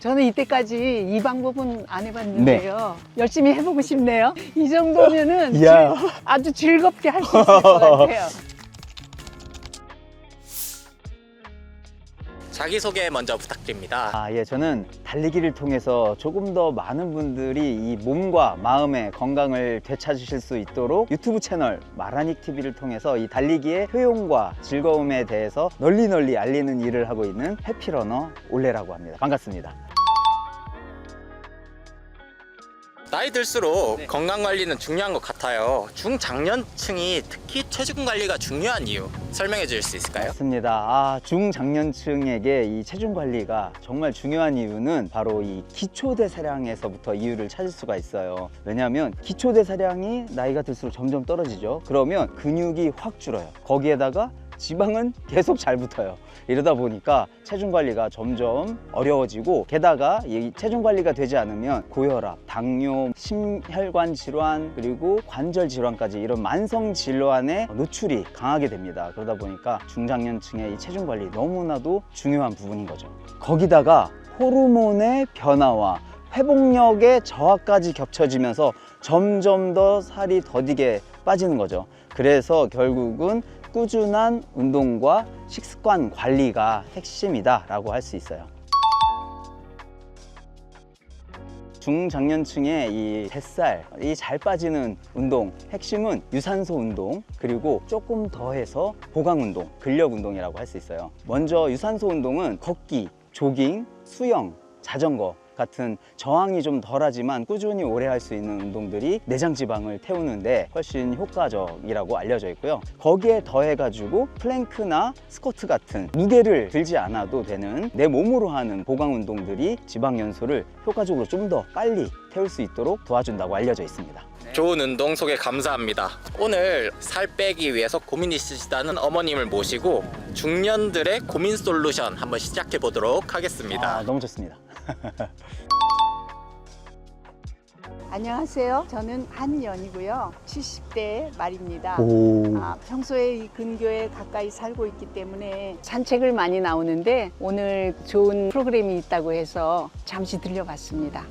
저는 이때까지 이 방법은 안 해봤는데요. 열심히 해보고 싶네요. 이 정도면은. 즐- 아주 즐겁게 할 수 있을 것 같아요. 자기소개 먼저 부탁드립니다. 아, 예, 저는 달리기를 통해서 조금 더 많은 분들이 이 몸과 마음의 건강을 되찾으실 수 있도록 유튜브 채널 마라닉 TV를 통해서 이 달리기의 효용과 즐거움에 대해서 널리 널리 알리는 일을 하고 있는 해피러너 올레라고 합니다. 반갑습니다. 나이 들수록 네. 건강 관리는 중요한 것 같아요. 중장년층이 특히 체중 관리가 중요한 이유 설명해 주실 수 있을까요? 맞습니다. 아, 중장년층에게 이 체중 관리가 정말 중요한 이유는 바로 이 기초대사량에서부터 이유를 찾을 수가 있어요. 왜냐하면 기초대사량이 나이가 들수록 점점 떨어지죠. 그러면 근육이 확 줄어요. 거기에다가 지방은 계속 잘 붙어요. 이러다 보니까 체중 관리가 점점 어려워지고 게다가 이 체중 관리가 되지 않으면 고혈압, 당뇨, 심혈관 질환 그리고 관절 질환까지 이런 만성 질환에 노출이 강하게 됩니다. 그러다 보니까 중장년층의 이 체중 관리 너무나도 중요한 부분인 거죠. 거기다가 호르몬의 변화와 회복력의 저하까지 겹쳐지면서 점점 더 살이 더디게 빠지는 거죠. 그래서 결국은 꾸준한 운동과 식습관 관리가 핵심이다 라고 할 수 있어요. 중장년층의 이 뱃살, 이 잘 빠지는 운동, 핵심은 유산소 운동, 그리고 조금 더해서 보강 운동, 근력 운동이라고 할 수 있어요. 먼저 유산소 운동은 걷기, 조깅, 수영, 자전거 같은 저항이 좀 덜하지만 꾸준히 오래 할 수 있는 운동들이 내장 지방을 태우는데 훨씬 효과적이라고 알려져 있고요. 거기에 더해 가지고 플랭크나 스쿼트 같은 무게를 들지 않아도 되는 내 몸으로 하는 보강 운동들이 지방 연소를 효과적으로 좀 더 빨리 태울 수 있도록 도와준다고 알려져 있습니다. 좋은 운동 소개 감사합니다. 오늘 살 빼기 위해서 고민 있으시다는 어머님을 모시고 중년들의 고민 솔루션 한번 시작해 보도록 하겠습니다. 아, 너무 좋습니다. 안녕하세요. 저는 한연이고요. 70대 말입니다. 오. 아, 평소에 이 근교에 가까이 살고 있기 때문에 산책을 많이 나오는데 오늘 좋은 프로그램이 있다고 해서 잠시 들려봤습니다.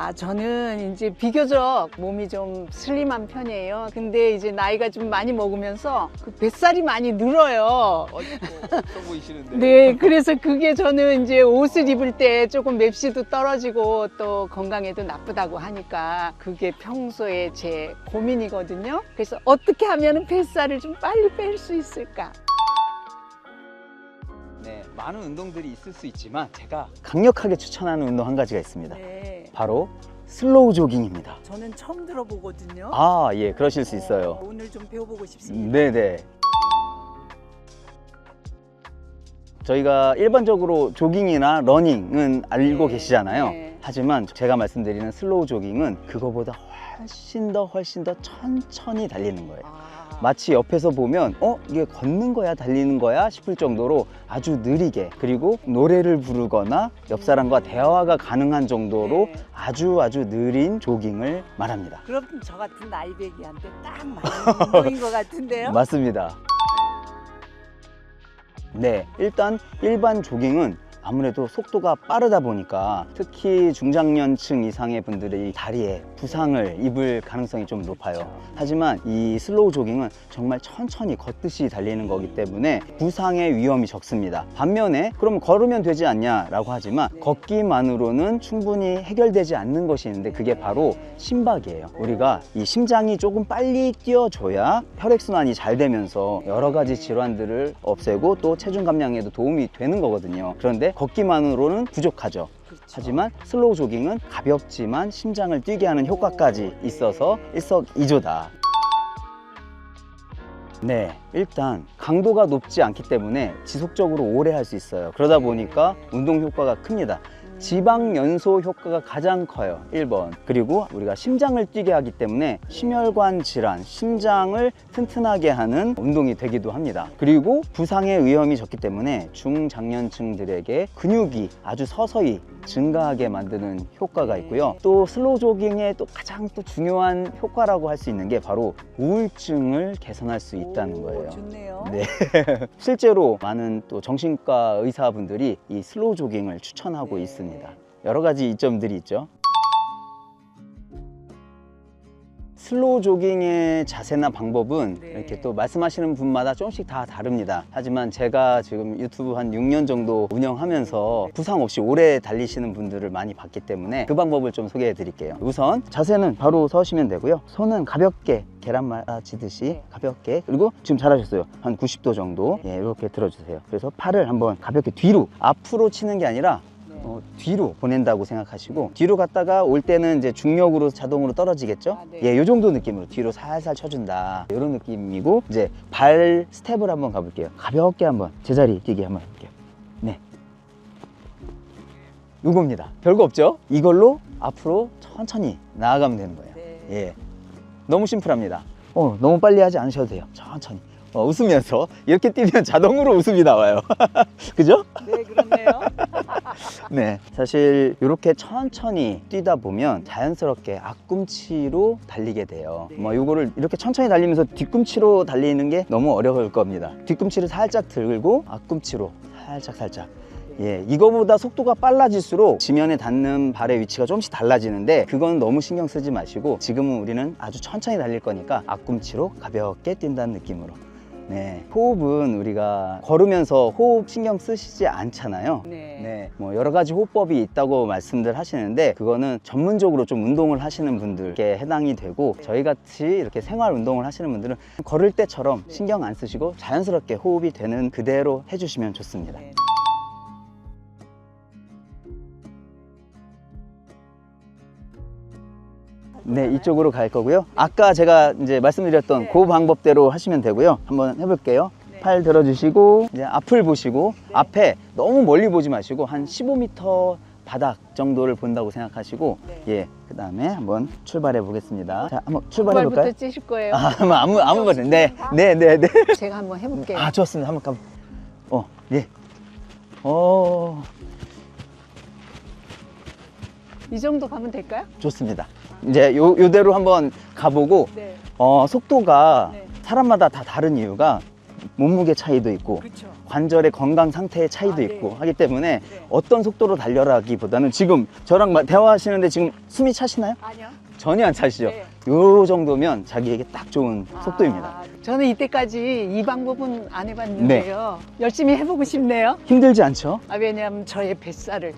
아, 저는 이제 비교적 몸이 좀 슬림한 편이에요. 근데 이제 나이가 좀 많이 먹으면서 그 뱃살이 많이 늘어요. 없어 보이시는데. 네, 그래서 그게 저는 이제 옷을 입을 때 조금 맵시도 떨어지고 또 건강에도 나쁘다고 하니까 그게 평소에 제 고민이거든요. 그래서 어떻게 하면 뱃살을 좀 빨리 뺄 수 있을까? 네, 많은 운동들이 있을 수 있지만 제가 강력하게 추천하는 운동 한 가지가 있습니다. 네, 바로 슬로우 조깅입니다. 저는 처음 들어보거든요. 아, 예, 그러실 수 있어요. 어, 오늘 좀 배워보고 싶습니다. 네네. 저희가 일반적으로 조깅이나 러닝은 알고 네, 계시잖아요. 네. 하지만 제가 말씀드리는 슬로우 조깅은 그거보다 훨씬 더 훨씬 더 천천히 달리는 거예요. 아, 마치 옆에서 보면 어 이게 걷는 거야 달리는 거야 싶을 정도로 아주 느리게 그리고 노래를 부르거나 옆 사람과 대화가 가능한 정도로 네. 아주 아주 느린 조깅을 말합니다. 그럼 저 같은 나이배기한테 딱 맞는 운동인 것 같은데요? 맞습니다. 네, 일단 일반 조깅은 아무래도 속도가 빠르다 보니까 특히 중장년층 이상의 분들이 다리에 부상을 입을 가능성이 좀 높아요. 하지만 이 슬로우 조깅은 정말 천천히 걷듯이 달리는 거기 때문에 부상의 위험이 적습니다. 반면에 그럼 걸으면 되지 않냐 라고 하지만 걷기만으로는 충분히 해결되지 않는 것이 있는데 그게 바로 심박이에요. 우리가 이 심장이 조금 빨리 뛰어줘야 혈액순환이 잘 되면서 여러 가지 질환들을 없애고 또 체중 감량에도 도움이 되는 거거든요. 그런데 걷기만으로는 부족하죠. 그렇죠. 하지만 슬로우 조깅은 가볍지만 심장을 뛰게 하는 효과까지 있어서 일석이조다. 네, 일단 강도가 높지 않기 때문에 지속적으로 오래 할 수 있어요. 그러다 보니까 운동 효과가 큽니다. 지방 연소 효과가 가장 커요. 1번. 그리고 우리가 심장을 뛰게 하기 때문에 심혈관 질환, 심장을 튼튼하게 하는 운동이 되기도 합니다. 그리고 부상의 위험이 적기 때문에 중장년층들에게 근육이 아주 서서히 증가하게 만드는 효과가 있고요. 또 슬로우 조깅의 또 가장 또 중요한 효과라고 할 수 있는 게 바로 우울증을 개선할 수 있다는 거예요. 좋네요. 네. 실제로 많은 또 정신과 의사분들이 이 슬로우 조깅을 추천하고 네. 있습니다. 여러 가지 이점들이 있죠. 슬로우 조깅의 자세나 방법은 네. 이렇게 또 말씀하시는 분마다 조금씩 다 다릅니다. 하지만 제가 지금 유튜브 한 6년 정도 운영하면서 부상 없이 오래 달리시는 분들을 많이 봤기 때문에 그 방법을 좀 소개해 드릴게요. 우선 자세는 바로 서시면 되고요. 손은 가볍게 계란말 치듯이 네. 가볍게 그리고 지금 잘하셨어요. 한 90도 정도 예, 이렇게 들어주세요. 그래서 팔을 한번 가볍게 뒤로 앞으로 치는 게 아니라 네. 어, 뒤로 보낸다고 생각하시고 뒤로 갔다가 올 때는 이제 중력으로 자동으로 떨어지겠죠? 아, 네. 예, 요 정도 느낌으로 뒤로 살살 쳐준다. 이런 느낌이고 이제 발 스텝을 한번 가볼게요. 가볍게 한번 제자리 뛰기 한번 해볼게요. 네. 요겁니다. 별거 없죠? 이걸로 앞으로 천천히 나아가면 되는 거예요. 네. 예. 너무 심플합니다. 어, 너무 빨리 하지 않으셔도 돼요. 천천히. 어, 웃으면서 이렇게 뛰면 자동으로 웃음이 나와요. 그죠? 네, 그렇네요. 네. 사실 이렇게 천천히 뛰다 보면 자연스럽게 앞꿈치로 달리게 돼요. 네. 뭐 이거를 이렇게 천천히 달리면서 뒤꿈치로 달리는 게 너무 어려울 겁니다. 뒤꿈치를 살짝 들고 앞꿈치로 살짝 살짝. 예, 이거보다 속도가 빨라질수록 지면에 닿는 발의 위치가 조금씩 달라지는데 그건 너무 신경 쓰지 마시고 지금은 우리는 아주 천천히 달릴 거니까 앞꿈치로 가볍게 뛴다는 느낌으로. 네. 호흡은 우리가 걸으면서 호흡 신경 쓰시지 않잖아요. 네. 네, 뭐 여러 가지 호흡법이 있다고 말씀들 하시는데 그거는 전문적으로 좀 운동을 하시는 분들께 해당이 되고 저희 같이 이렇게 생활 운동을 하시는 분들은 걸을 때처럼 신경 안 쓰시고 자연스럽게 호흡이 되는 그대로 해주시면 좋습니다. 네. 네, 이쪽으로 갈 거고요. 아까 제가 이제 말씀드렸던 네. 그 방법대로 하시면 되고요. 한번 해볼게요. 네. 팔 들어주시고 이제 앞을 보시고 네. 앞에 너무 멀리 보지 마시고 한 15m 바닥 정도를 본다고 생각하시고 네. 예, 그 다음에 한번 출발해 보겠습니다. 자, 한번 출발해 볼까요? 발부터 찌실 거예요. 아, 아무 아무 아무 말 네, 네, 네, 네. 제가 한번 해볼게요. 아, 좋습니다. 한번 가. 어, 예. 어, 이 정도 가면 될까요? 좋습니다. 이제 요 요대로 한번 가보고 네. 어, 속도가 네. 사람마다 다 다른 이유가 몸무게 차이도 있고 그렇죠. 관절의 건강 상태의 차이도 아, 네. 있고 하기 때문에 네. 어떤 속도로 달려라기보다는 지금 저랑 마- 대화하시는데 지금 숨이 차시나요? 아니요. 전혀 안 차시죠? 네. 요 정도면 자기에게 딱 좋은 속도입니다. 아, 저는 이때까지 이 방법은 안 해봤는데요. 열심히 해보고 싶네요. 힘들지 않죠? 아, 왜냐하면 저의 뱃살을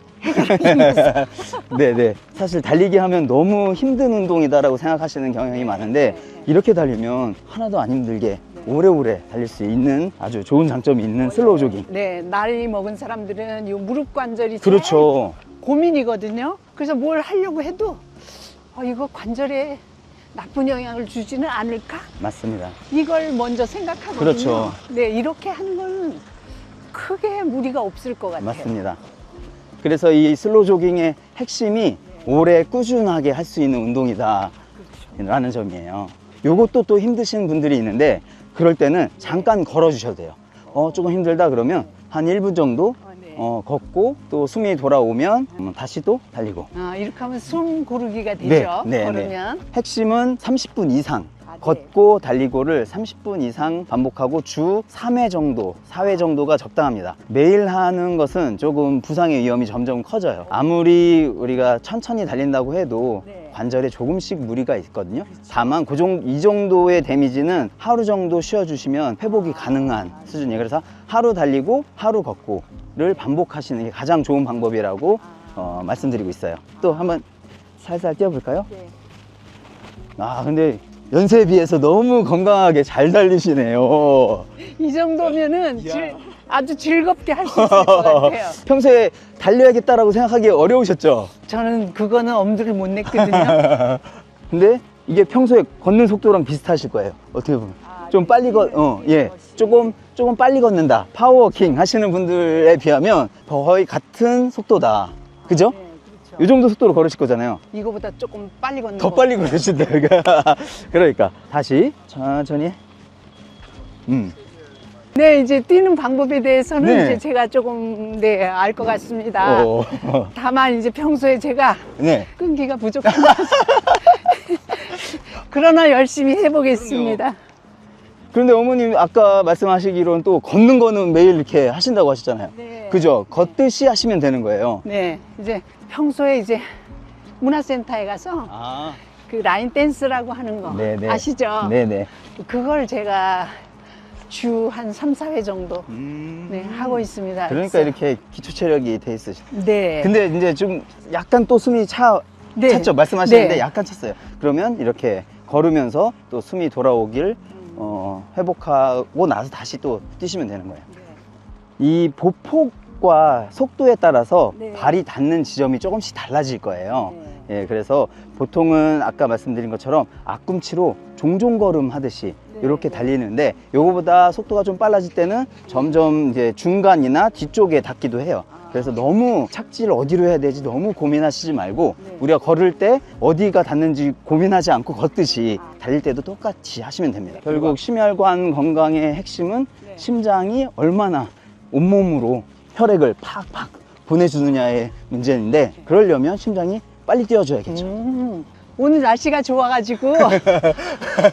네네. 사실 달리기 하면 너무 힘든 운동이다라고 생각하시는 경향이 많은데 이렇게 달리면 하나도 안 힘들게 오래오래 달릴 수 있는 아주 좋은 장점이 있는 슬로우 조깅. 네, 나이 먹은 사람들은 이 무릎 관절이 제일 그렇죠. 고민이거든요. 그래서 뭘 하려고 해도 어, 이거 관절에 나쁜 영향을 주지는 않을까? 맞습니다. 이걸 먼저 생각하거든요. 그렇죠. 네, 이렇게 하는 건 크게 무리가 없을 것 같아요. 맞습니다. 그래서 이 슬로우 조깅의 핵심이 오래 꾸준하게 할 수 있는 운동이다. 라는 점이에요. 요것도 또 힘드신 분들이 있는데 그럴 때는 잠깐 걸어 주셔도 돼요. 어, 조금 힘들다 그러면 한 1분 정도 어, 네. 어, 걷고 또 숨이 돌아오면 음, 다시 또 달리고. 아, 이렇게 하면 숨 고르기가 네, 되죠. 네, 걸으면. 핵심은 30분 이상 아, 네. 걷고 달리고를 30분 이상 반복하고 주 3회 정도, 4회 정도가 적당합니다. 매일 하는 것은 조금 부상의 위험이 점점 커져요. 아무리 우리가 천천히 달린다고 해도 네. 관절에 조금씩 무리가 있거든요. 다만 그 정, 이 정도의 데미지는 하루 정도 쉬어주시면 회복이 가능한 수준이에요. 그래서 하루 달리고 하루 걷고 를 반복하시는 게 가장 좋은 방법이라고 어, 말씀드리고 있어요. 또 한번 살살 뛰어볼까요? 네. 아 근데 연세에 비해서 너무 건강하게 잘 달리시네요. 이 정도면은 즐- 아주 즐겁게 할 수 있을 것 같아요. 평소에 달려야겠다라고 생각하기 어려우셨죠? 저는 그거는 엄두를 못 냈거든요. 근데 이게 평소에 걷는 속도랑 비슷하실 거예요. 어떻게 보면. 아, 좀 빨리 걷, 어, 예. 조금, 조금 빨리 걷는다. 파워워킹 하시는 분들에 비하면 거의 같은 속도다. 그죠? 네, 그렇죠. 이 정도 속도로 걸으실 거잖아요. 이거보다 조금 빨리 걷는 더 거. 빨리 걸으신다. 그러니까 다시 천천히. 음. 네, 이제 뛰는 방법에 대해서는 네. 이제 제가 조금 네, 알 것 같습니다. 어. 다만 이제 평소에 제가 네. 끈기가 부족합니다. 그러나 열심히 해보겠습니다. 그 런데 어머님 아까 말씀하시기로는 또 걷는 거는 매일 이렇게 하신다고 하셨잖아요. 네. 그죠? 걷듯이 하시면 되는 거예요. 네, 이제 평소에 이제 문화센터에 가서 아. 그 라인 댄스라고 하는 거 네, 네. 아시죠? 네네. 그걸 제가 주한 3, 4회 정도 음. 네, 하고 있습니다. 그러니까 그래서- 이렇게 기초 체력이 돼 있으시. 네. 근데 이제 좀 약간 또 숨이 차 네. 찼죠. 말씀하시는데 네. 약간 찼어요. 그러면 이렇게 걸으면서 또 숨이 돌아오길 어, 회복하고 나서 다시 또 뛰시면 되는 거예요. 이 보폭과 속도에 따라서 네. 발이 닿는 지점이 조금씩 달라질 거예요. 네. 예, 그래서 보통은 아까 말씀드린 것처럼 앞꿈치로 종종 걸음 하듯이 네, 이렇게 네. 달리는데 요거보다 속도가 좀 빨라질 때는 점점 이제 중간이나 뒤쪽에 닿기도 해요. 그래서 너무 착지를 어디로 해야 되지 너무 고민하시지 말고 네. 우리가 걸을 때 어디가 닿는지 고민하지 않고 걷듯이 달릴 때도 똑같이 하시면 됩니다. 결국 심혈관 건강의 핵심은 네. 심장이 얼마나 온몸으로 혈액을 팍팍 보내주느냐의 문제인데 그러려면 심장이 빨리 뛰어줘야겠죠. 음, 오늘 날씨가 좋아가지고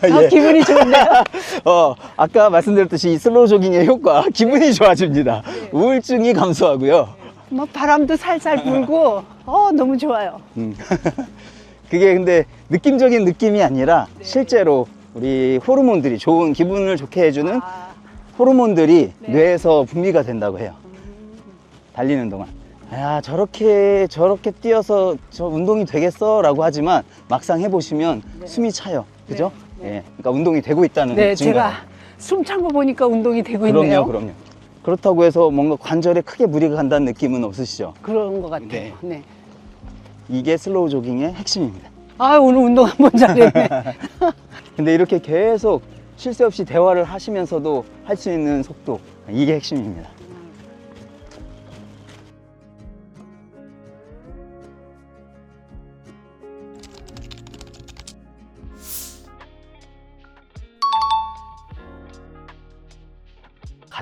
예. 더 기분이 좋은데요. 어, 아까 말씀드렸듯이 이 슬로우 조깅의 효과 기분이 좋아집니다. 우울증이 감소하고요. 뭐 바람도 살살 불고 어 너무 좋아요. 음. 그게 근데 느낌적인 느낌이 아니라 네. 실제로 우리 호르몬들이 좋은 기분을 좋게 해주는 아, 호르몬들이 네. 뇌에서 분비가 된다고 해요. 달리는 동안. 야, 저렇게, 저렇게 뛰어서 저 운동이 되겠어? 라고 하지만 막상 해보시면 네. 숨이 차요. 그죠? 네. 예. 그러니까 운동이 되고 있다는 네, 증거. 제가 숨 찬 거 보니까 운동이 되고 그럼요, 있네요. 그럼요. 그렇다고 해서 뭔가 관절에 크게 무리가 간다는 느낌은 없으시죠? 그런 것 같아요. 네. 네. 이게 슬로우 조깅의 핵심입니다. 아 오늘 운동 한 번 잘했네. 근데 이렇게 계속 쉴 새 없이 대화를 하시면서도 할 수 있는 속도, 이게 핵심입니다.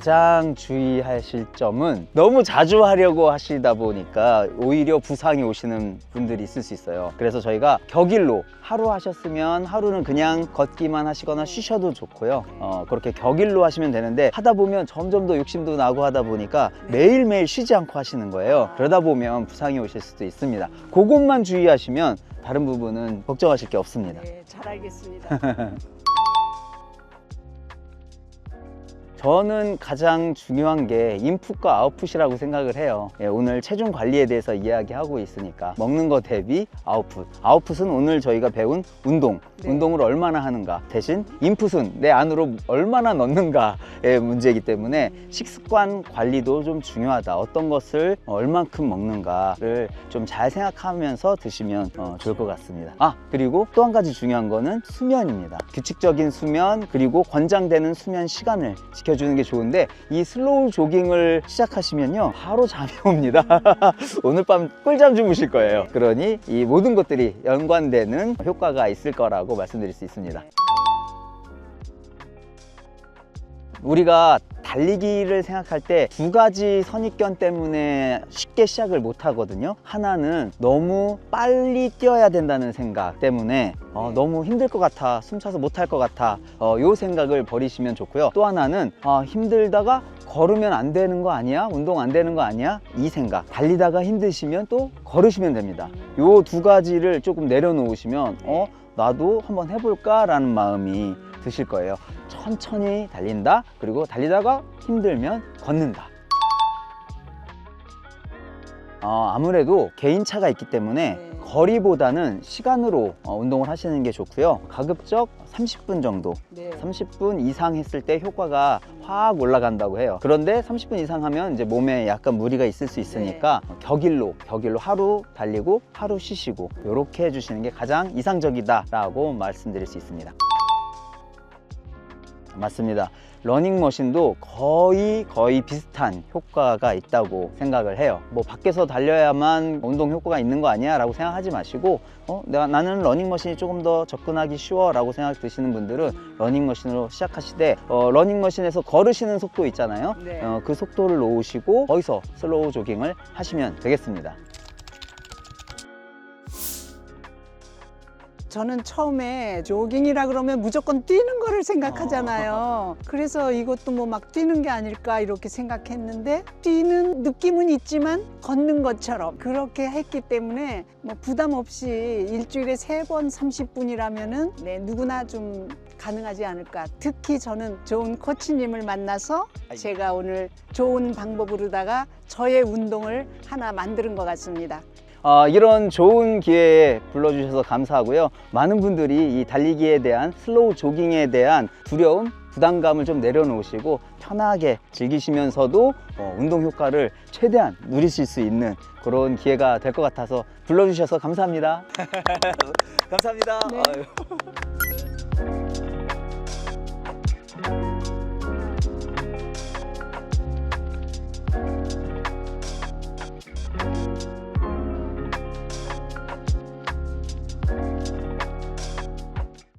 가장 주의하실 점은 너무 자주 하려고 하시다 보니까 오히려 부상이 오시는 분들이 있을 수 있어요. 그래서 저희가 격일로 하루 하셨으면 하루는 그냥 걷기만 하시거나 쉬셔도 좋고요. 어, 그렇게 격일로 하시면 되는데 하다 보면 점점 더 욕심도 나고 하다 보니까 매일매일 쉬지 않고 하시는 거예요. 그러다 보면 부상이 오실 수도 있습니다. 그것만 주의하시면 다른 부분은 걱정하실 게 없습니다. 네, 잘 알겠습니다. 저는 가장 중요한 게 인풋과 아웃풋이라고 생각을 해요. 예, 오늘 체중 관리에 대해서 이야기하고 있으니까 먹는 거 대비 아웃풋. 아웃풋은 오늘 저희가 배운 운동. 네. 운동을 얼마나 하는가. 대신 인풋은 내 안으로 얼마나 넣는가의 문제이기 때문에 식습관 관리도 좀 중요하다. 어떤 것을 얼만큼 먹는가를 좀 잘 생각하면서 드시면 어, 좋을 것 같습니다. 아 그리고 또 한 가지 중요한 거는 수면입니다. 규칙적인 수면 그리고 권장되는 수면 시간을 지켜 주는 게 좋은데 이 슬로우 조깅을 시작하시면요 바로 잠이 옵니다. 오늘 밤 꿀잠 주무실 거예요. 그러니 이 모든 것들이 연관되는 효과가 있을 거라고 말씀드릴 수 있습니다. 우리가 달리기를 생각할 때 두 가지 선입견 때문에 쉽게 시작을 못 하거든요. 하나는 너무 빨리 뛰어야 된다는 생각 때문에 어, 너무 힘들 것 같아, 숨차서 못할 것 같아, 어, 요 생각을 버리시면 좋고요. 또 하나는 아, 힘들다가 걸으면 안 되는 거 아니야? 운동 안 되는 거 아니야? 이 생각. 달리다가 힘드시면 또 걸으시면 됩니다. 요 두 가지를 조금 내려놓으시면 어 나도 한번 해볼까 라는 마음이 드실 거예요. 천천히 달린다. 그리고 달리다가 힘들면 걷는다. 어, 아무래도 개인차가 있기 때문에 네. 거리보다는 시간으로 어, 운동을 하시는 게 좋고요. 가급적 30분 정도, 네. 30분 이상 했을 때 효과가 확 올라간다고 해요. 그런데 30분 이상 하면 이제 몸에 약간 무리가 있을 수 있으니까 네. 격일로, 격일로 하루 달리고 하루 쉬시고 이렇게 해주시는 게 가장 이상적이다 라고 말씀드릴 수 있습니다. 맞습니다. 러닝머신도 거의 거의 비슷한 효과가 있다고 생각을 해요. 뭐 밖에서 달려야만 운동 효과가 있는 거 아니야? 라고 생각하지 마시고 어, 내가 나는 러닝머신이 조금 더 접근하기 쉬워 라고 생각 드시는 분들은 러닝머신으로 시작하시되 어, 러닝머신에서 걸으시는 속도 있잖아요. 네. 어, 그 속도를 놓으시고 거기서 슬로우 조깅을 하시면 되겠습니다. 저는 처음에 조깅이라 그러면 무조건 뛰는 거를 생각하잖아요. 그래서 이것도 뭐 막 뛰는 게 아닐까 이렇게 생각했는데 뛰는 느낌은 있지만 걷는 것처럼 그렇게 했기 때문에 뭐 부담 없이 일주일에 세 번 30분이라면은 네, 누구나 좀 가능하지 않을까. 특히 저는 좋은 코치님을 만나서 제가 오늘 좋은 방법으로다가 저의 운동을 하나 만드는 것 같습니다. 어, 이런 좋은 기회에 불러주셔서 감사하고요. 많은 분들이 이 달리기에 대한 슬로우 조깅에 대한 두려움, 부담감을 좀 내려놓으시고 편하게 즐기시면서도 어, 운동 효과를 최대한 누리실 수 있는 그런 기회가 될 것 같아서 불러주셔서 감사합니다. 감사합니다. 네.